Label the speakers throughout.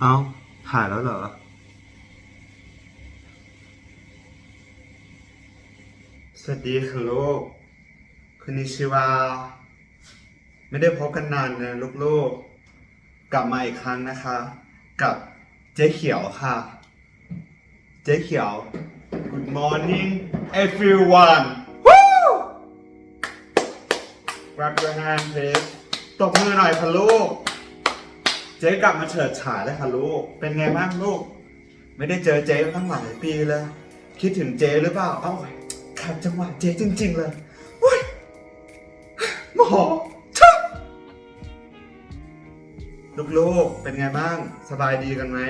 Speaker 1: เอาถ่ายแล้วเหรอ สวัสดีค่ะลูกคุณนิชิวา ไม่ได้พบกันนานนะลูกๆ กลับมาอีกครั้งนะคะ กับเจ๊เขียวค่ะ เจ๊เขียว Good morning everyone Woo Grab your hand please ตบมือหน่อยค่ะลูก เจ๊กลับมาเฉิดฉายแล้วค่ะลูก เป็นไงบ้างลูก ไม่ได้เจอเจ๊ตั้งหลายปีเลย คิดถึงเจ๊หรือเปล่า เอ้าขัดจังหวะเจ๊จริง ๆ เลยอุ้ยหมอช่ะลูกๆ เป็นไงบ้าง สบายดีกันไหม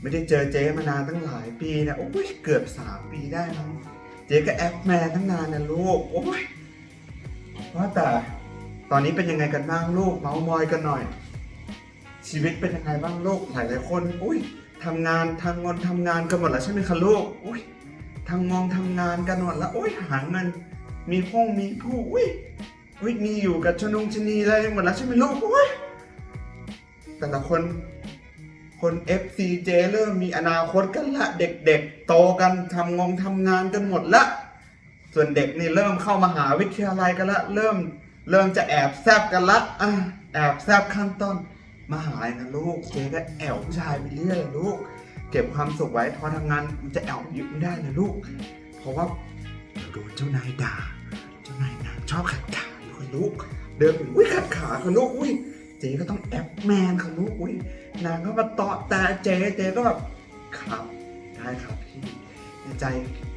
Speaker 1: ไม่ได้เจอเจ๊มานานตั้งหลายปีนะโอ้ยเกือบสามปีได้แล้วเจ๊ก็แอปแมนตั้งนานนะลูก โอ้ยว่าแต่ตอนนี้เป็นยังไงกันบ้างลูก เมาส์มอยกันหน่อย ชีวิตเป็นยังไงบ้างลูกหลายหลายคน อุ้ยทำงานทำงานทำงานกันหมดแล้วใช่ไหมคะลูกอุ้ยทำงมองทำงานกันหมดแล้วอุ้ยหาเงินมีห้องมีผู้อุ้ยอุ้ยมีอยู่กับชนงชนีอะไรหมดแล้วใช่ไหมลูกอุ้ยแต่ละคนคน FCJ เริ่มมีอนาคตกันละ เด็กๆ โตกันทำงงทำงานกันหมดละ ส่วนเด็กนี่เริ่มเข้ามาหาวิทยาลัยกันละ เริ่มเริ่มจะแอบแซบกันละอะแอบแซบขั้นต้น มาหาอะไรนะลูกเจ๊ก็แอบผู้ชายไปเรื่อยลูก เก็บความสุขไว้พอทำงานมันจะแอบหยุดไม่ได้นะลูก เพราะว่าเดี๋ยวโดนเจ้านายด่า เจ้านายนางชอบขัดขาค่ะลูก เดินไปอุ้ยขัดขาค่ะลูกอุ้ยเจ๊ก็ต้องแอบแมนค่ะลูกอุ้ยนางก็มาเตาะแต่เจ๊เจ๊ก็แบบครับได้ครับพี่ในใจ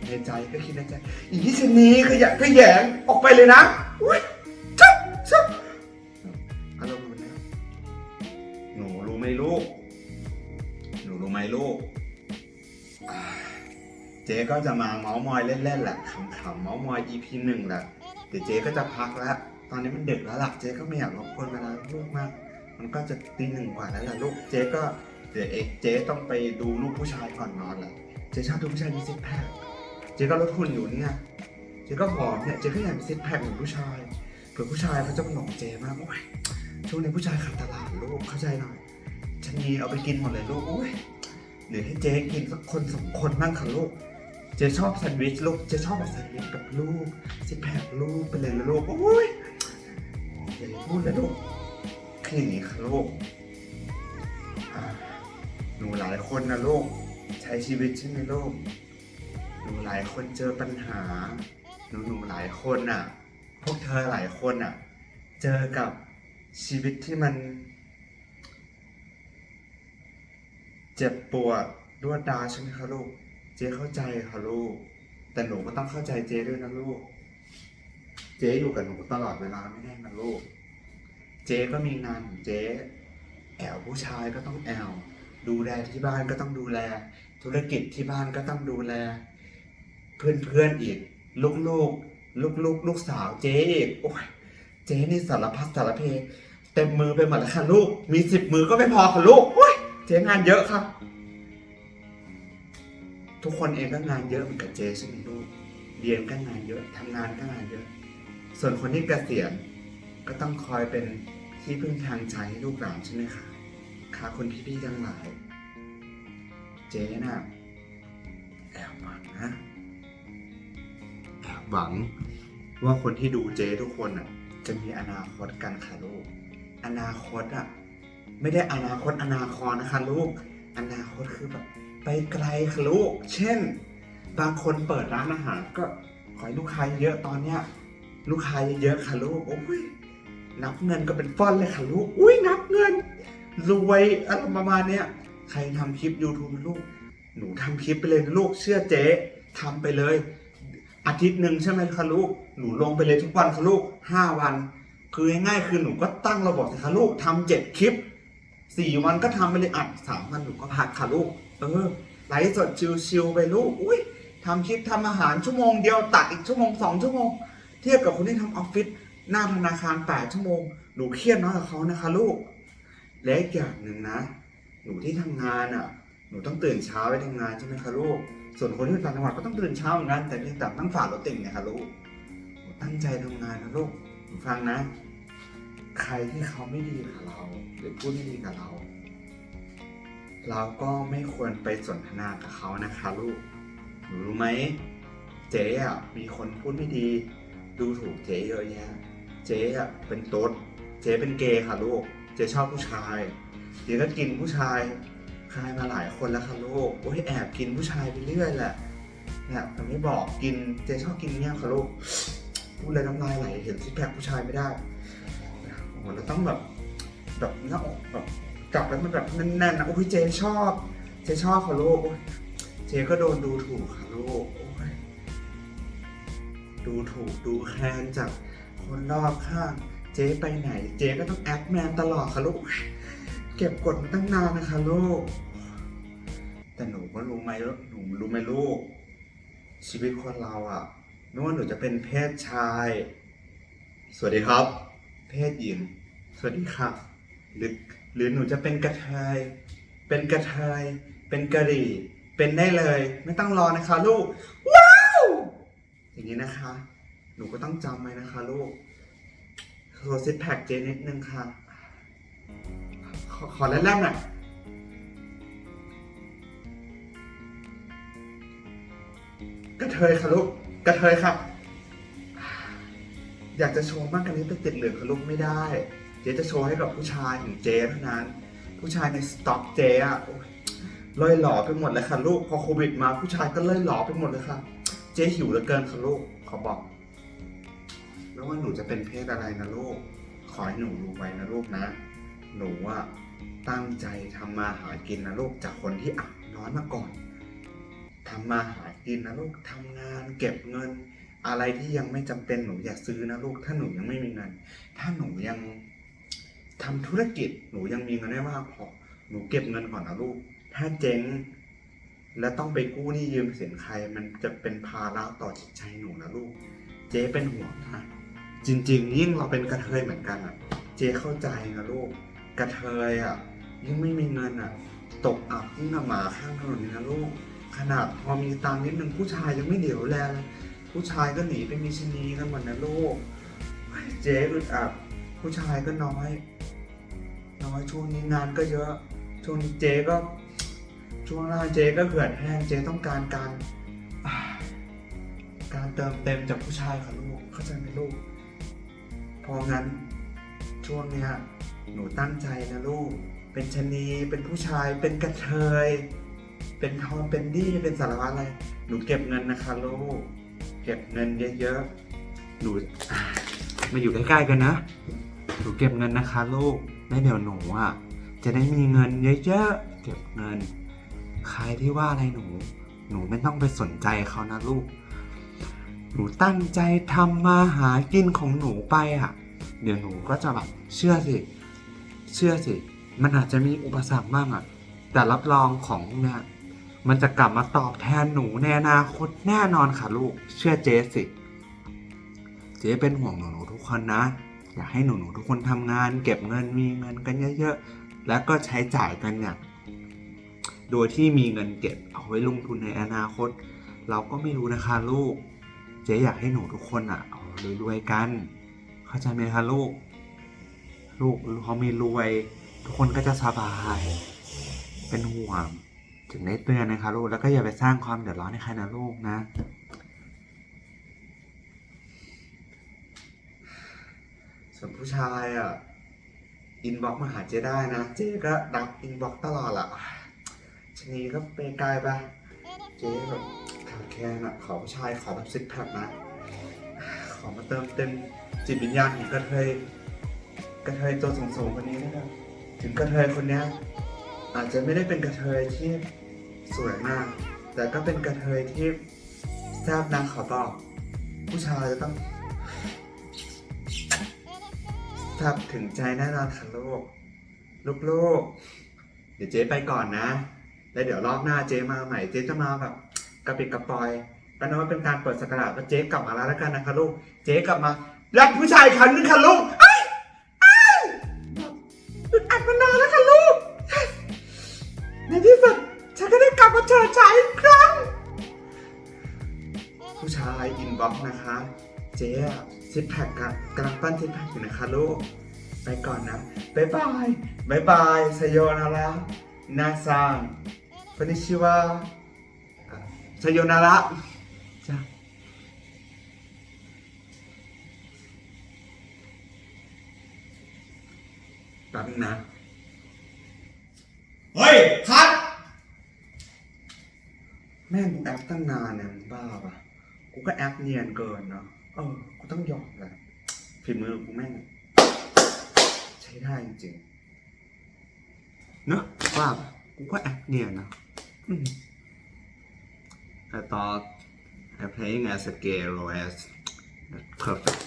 Speaker 1: ในใจก็คิดในใจอีชะนีขยะขยงออกไปเลยนะอุ้ย ลูก หนูรู้ไหมลูก เจ๊ก็จะมาเมาส์มอยเล่นๆแหละขำๆเมาส์มอย EP หนึ่งแหละเดี๋ยวเจ๊ก็จะพักแล้ว ตอนนี้มันดึกแล้วหลักเจ๊ก็ไม่อยากรบกวนเวลาลูกมาก มันก็จะตีหนึ่งกว่าแล้วล่ะลูก เจ๊ก็เดี๋ยวเอกเจ๊ต้องไปดูลูกผู้ชายก่อนนอนแหละเจ๊ชอบดูผู้ชายมีซิกแพคเจ๊ก็ลดหุ่นอยู่เนี่ยเจ๊ก็ผอมเนี่ยเจ๊ก็อยากมีซิกแพคเหมือนผู้ชายเผื่อผู้ชายเขาจะมาหลงเจ๊มากโอ้ยช่วงนี้ผู้ชายขาดตลาดลูกเข้าใจหน่อย ชะนีเอาไปกินหมดเลยลูกโอ้ยหรือให้เจ๊กินสักคนสองคนบ้างค่ะลูก เจ๊ชอบแซนด์วิชลูก เจ๊ชอบแบบแซนด์วิชกับลูกซิกแพคลูกไปเลยนะลูกโอ้ยอย่าพูดเลยลูกคืออย่างนี้ค่ะลูกหนูหลายคนนะลูก ใช้ชีวิตใช่ไหมลูกหนูหลายคนเจอปัญหา หนูหนูหลายคนอะ พวกเธอหลายคนอะ เจอกับชีวิตที่มัน เจ็บปวดรวดดาใช่ไหมคะลูก เจ๊เข้าใจค่ะลูก แต่หนูก็ต้องเข้าใจเจ๊ด้วยนะลูก เจ๊อยู่กับหนูตลอดเวลาไม่ได้นะลูก เจ๊ก็มีงานของเจ๊แอลผู้ชายก็ต้องแอลดูแลที่บ้านก็ต้องดูแล ธุรกิจที่บ้านก็ต้องดูแล เพื่อนเพื่อนๆอีก ลูกลูกลูกลูกๆลูกสาวเจ๊อีกโอ้ยเจ๊นี่สารพัดสารเพเต็มมือไปหมดแล้วค่ะลูก มีสิบมือก็ไม่พอค่ะลูกอ้ย เจ๊งานเยอะค่ะทุกคนเองก็งานเยอะเหมือนกับเจ๊ใช่ไหมลูกเรียนก็งานเยอะทำงานก็งานเยอะ ส่วนคนที่เกษียณก็ต้องคอยเป็นที่พึ่งทางใจให้ลูกหลานใช่ไหมคะค่ะคุณพี่ๆทั้งหลาย เจ๊น่ะแอบหวังนะแอบหวัง ว่าคนที่ดูเจ๊ทุกคนอะ จะมีอนาคตกันค่ะลูก อนาคตอะ ไม่ได้อนาคตอนาคตนะคะลูก อนาคตคือแบบไปไกลค่ะลูก เช่น บางคนเปิดร้านอาหารก็ขอให้ลูกค้าเยอะตอนเนี้ยลูกค้าเยอะๆค่ะลูกโอ้ยนับเงินก็เป็นฟ้อนเลยค่ะลูก อุ้ยนับเงิน รวยอะไรประมาณเนี้ยใครทำคลิป YouTube ลูก หนูทำคลิปไปเลยนะลูก เชื่อเจ๊ทำไปเลย อาทิตย์หนึ่งใช่ไหมคะลูก หนูลงไปเลยทุกวันค่ะลูกห้าวัน คือง่ายๆคือหนูก็ตั้งระบบสิคะลูกทำเจ็ดคลิป สี่วันก็ทำไปเลยอัดสามวันหนูก็พักค่ะลูกเออไลฟ์สดชิลๆไปลูกอุ้ยทำคลิปทำอาหารชั่วโมงเดียวตัดอีกชั่วโมงสองชั่วโมง เทียบกับคนที่ทำออฟฟิศหน้าธนาคารแปดชั่วโมงหนูเครียดน้อยกว่าเขานะคะลูก และอีกอย่างหนึ่งนะ หนูที่ทำงานอะ หนูต้องตื่นเช้าไปทำงานใช่ไหมคะลูกส่วนคนที่อยู่ต่างจังหวัดก็ต้องตื่นเช้าเหมือนกันแต่เพียงแต่ต้องฝ่ารถติดเนี่ยค่ะลูกตั้งใจทำงานนะลูกฟังนะ ใครที่เขาไม่ดีกับเรา หรือพูดไม่ดีกับเรา เราก็ไม่ควรไปสนทนากับเขานะคะลูกหนูรู้ไหมเจ๊อะมีคนพูดไม่ดี ดูถูกเจ๊เยอะแยะเจ๊อะเป็นต๊ดเจ๊เป็นเกย์ค่ะลูก เจ๊ชอบผู้ชายเจ๊ก็กินผู้ชายคลายมาหลายคนแล้วค่ะลูกโอ้ยแอบกินผู้ชายไปเรื่อยแหละเนี่ยแต่ไม่บอกกินเจ๊ชอบกินเงี้ยค่ะลูกพูดเลยน้ำลายไหลเห็นซิกแพคผู้ชายไม่ได้ โอ้โหเราต้องแบบ แบบหน้าอกแบบจับแล้วมันแบบแน่นๆนะโอ้ยเจชอบเจชอบค่ะลูกโอ้ยเจก็โดนดูถูกค่ะลูกโอ้ยดูถูกดูแคลนจากคนรอบข้างเจไปไหน เจก็ต้องแอคแมนตลอดค่ะลูก เก็บกดมาตั้งนานนะคะลูก แต่หนูก็รู้ไหมลูกหนูรู้ไหมลูก ชีวิตคนเราอะไม่ว่าหนูจะเป็นเพศชาย สวัสดีครับ เพศหญิง สวัสดีค่ะหรือหรือหนูจะเป็นกระเทยเป็นกระเทยเป็นกะหรี่ เป็นได้เลย ไม่ต้องรอนะคะลูก ว้าว อย่างนี้นะคะ หนูก็ต้องจำไว้นะคะลูกโชว์ซิทแพคเจนิดนึงค่ะ ขอขอแรกๆหน่อยกระเทยค่ะลูก กระเทยค่ะ อยากจะโชว์มากกว่านี้แต่ติดเหลืองกับลูกไม่ได้ เจ๊จะโชว์ให้กับผู้ชายของเจ๊เท่านั้น ผู้ชายในสต็อกเจ๊อะล่อยหล่อไปหมดเลยค่ะลูกพอโควิดมาผู้ชายก็เล่อยหล่อไปหมดเลยค่ะเจ๊หิวเหลือเกินค่ะลูกขอบอกไม่ว่าหนูจะเป็นเพศอะไรนะลูกขอให้หนูรู้ไว้นะลูกนะ หนูอะตั้งใจทำมาหากินนะลูกจากคนที่อับน้อยมาก่อนทำมาหากินนะลูกทำงานเก็บเงิน อะไรที่ยังไม่จำเป็นหนูอย่าซื้อนะลูกถ้าหนูยังไม่มีเงิน ถ้าหนูยังทำธุรกิจหนูยังมีเงินไม่มากพอหนูเก็บเงินก่อนนะลูก ถ้าเจ๊งแล้วต้องไปกู้หนี้ยืมสินใครมันจะเป็นภาระต่อจิตใจหนูนะลูก เจ๊เป็นห่วงนะจริง ๆ ยิ่งเราเป็นกระเทยเหมือนกันอะ เจ๊เข้าใจนะลูก กระเทยอะยิ่งไม่มีเงินอะ ตกอับยิ่งกับหมาข้างถนนนะลูก ขนาดพอมีตังนิดนึงผู้ชายยังไม่เดี๋ยวแลเลย ผู้ชายก็หนีไปมีชนีกันหมดนะลูกเจ๊อึดอัดผู้ชายก็น้อยน้อยช่วงนี้งานก็เยอะช่วงนี้เจ๊ก็ ช่วงหน้าเจ๊ก็เหือดแห้งเจ๊ต้องการการการเติมเต็มจากผู้ชายค่ะลูกเข้าใจไหมลูกพองั้นช่วงเนี้ยหนูตั้งใจนะลูก เป็นชนีเป็นผู้ชายเป็นกระเทย เป็นทอมเป็นดี้เป็นสารวัตรอะไร หนูเก็บเงินนะคะลูก เก็บเงินเยอะๆ หนูมาอยู่ใกล้ๆกันนะ หนูเก็บเงินนะคะลูกแล้วเดี๋ยวหนูอะจะได้มีเงินเยอะๆ เก็บเงิน ใครที่ว่าอะไรหนู หนูไม่ต้องไปสนใจเขานะลูก หนูตั้งใจทำมาหากินของหนูไปอะ เดี๋ยวหนูก็จะแบบเชื่อสิ เชื่อสิ มันอาจจะมีอุปสรรคบ้างอะ แต่รับรองของเนี่ย มันจะกลับมาตอบแทนหนูในอนาคตแน่นอนค่ะลูก เชื่อเจ๊สิ เจ๊เป็นห่วงหนูๆทุกคนนะ อยากให้หนูๆทุกคนทำงาน เก็บเงินมีเงินกันเยอะๆ แล้วก็ใช้จ่ายกันเนี่ยโดยที่มีเงินเก็บเอาไว้ลงทุนในอนาคต เราก็ไม่รู้นะคะลูก เจ๊อยากให้หนูทุกคนอะเอารวยๆกัน เข้าใจไหมคะลูก ลูกพอมีรวย ทุกคนก็จะสบาย เป็นห่วง ถึงได้เตือนนะคะลูก แล้วก็อย่าไปสร้างความเดือดร้อนให้ใครนะลูกนะ ส่วนผู้ชายอะ อินบ็อกมาหาเจได้นะ เจก็รับอินบ็อกตลอดละชะนีก็ไปไกลไปเจแบบขาแคลนอะขอผู้ชายขอแบบซิกแพคนะ ขอมาเติมเต็มจิตวิญญาณของกระเทยกระเทยตัวสูงๆคนนี้นะครับ ถึงกระเทยคนนี้ อาจจะไม่ได้เป็นกระเทยที่สวยมาก แต่ก็เป็นกระเทยที่แซ่บนะขอบอก ผู้ชายจะต้องแซ่บถึงใจแน่นอนค่ะลูกลูกๆ เดี๋ยวเจ๊ไปก่อนนะ แล้วเดี๋ยวรอบหน้าเจ๊มาใหม่เจ๊จะมาแบบกระปิดกระปอยก็นับว่าเป็นการเปิดสกราชว่าเจ๊กลับมาแล้วแล้วกันนะคะลูก เจ๊กลับมารักผู้ชายครั้งนึงค่ะลูก ผู้ชายอินบ็อกนะคะ เจ๊ซิปแพคกกันำลังปั้นซิปแพคอยู่นะคะลูก ไปก่อนนะบายบายบายบายสยนาระนาซังฟันิชิว่าสยนาระจ้ะแป๊บนะ เฮ้ย คัด แม่งกูแอปตั้งนานเนี่ยบ้าปะ กูก็แอปเนียนเกินเนาะเออกูต้องยอมแหละฝีมือกูแม่งใช้ได้จริงๆเนอะว่าปะกูก็แอปเนียนนะอืม I thought I playing as a gay or as perfect